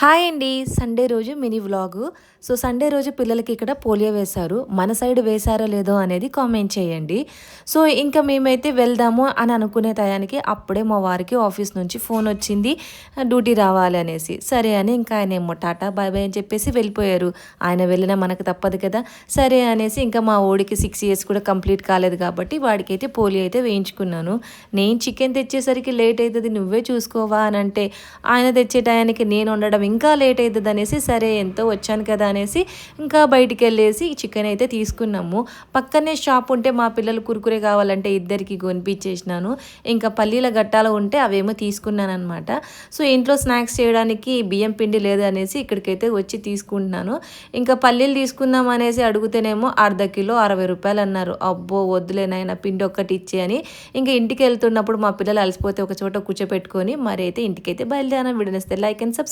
Hi అండి. Sunday రోజు mini vlog. So Sunday రోజు పిల్లలకి ఇక్కడ పోలియో వేశారు. మన సైడ్ వేశారో లేదో అనేది కామెంట్ చేయండి. సో ఇంకా మేమైతే వెళ్దాము అని అనుకునే టయానికి అప్పుడే మా వారికి ఆఫీస్ నుంచి ఫోన్ వచ్చింది. డ్యూటీ రావాలి అనేసి. సరే అని ఇంకా ఆయన ఏమో టాటా బాయ్ బాయ్ అని చెప్పేసి వెళ్ళిపోయారు. ఆయన వెళ్ళినా మనకు తప్పదు కదా. సరే అనేసి ఇంకా మా ఓడికి సిక్స్ ఇయర్స్ కూడా కంప్లీట్ కాలేదు కాబట్టి వాడికి అయితే పోలియో అయితే వేయించుకున్నాను. నేను చికెన్ తెచ్చేసరికి లేట్ అవుతుంది. నువ్వే చూసుకోవా అని అంటే ఆయన తెచ్చే టయానికి నేను ఉండడం ఇంకా లేట్ అవుతుంది అనేసి సరే ఎంతో వచ్చాను కదా అనేసి ఇంకా బయటికి వెళ్ళేసి చికెన్ అయితే తీసుకున్నాము. పక్కనే షాప్ ఉంటే మా పిల్లలు కురుకురే కావాలంటే ఇద్దరికి కొనిపించేసినాను. ఇంకా పల్లీల గట్టాలు ఉంటే అవేమో తీసుకున్నాను అనమాట సో ఇంట్లో స్నాక్స్ చేయడానికి బియ్యం పిండి లేదు అనేసి ఇక్కడికైతే వచ్చి తీసుకుంటున్నాను. ఇంకా పల్లీలు తీసుకుందాం అనేసి అడిగితేనేమో అర్ధ కిలో అరవై రూపాయలు అన్నారు. అబ్బో వద్దులేనైనా పిండి ఒక్కటి ఇచ్చే అని. ఇంకా ఇంటికి వెళ్తున్నప్పుడు మా పిల్లలు అలసిపోతే ఒక చోట కూర్చోపెట్టుకొని మరి అయితే ఇంటికైతే బయలుదేరాను. విడనిస్తే లైక్ అండ్ సబ్స్క్రైబ్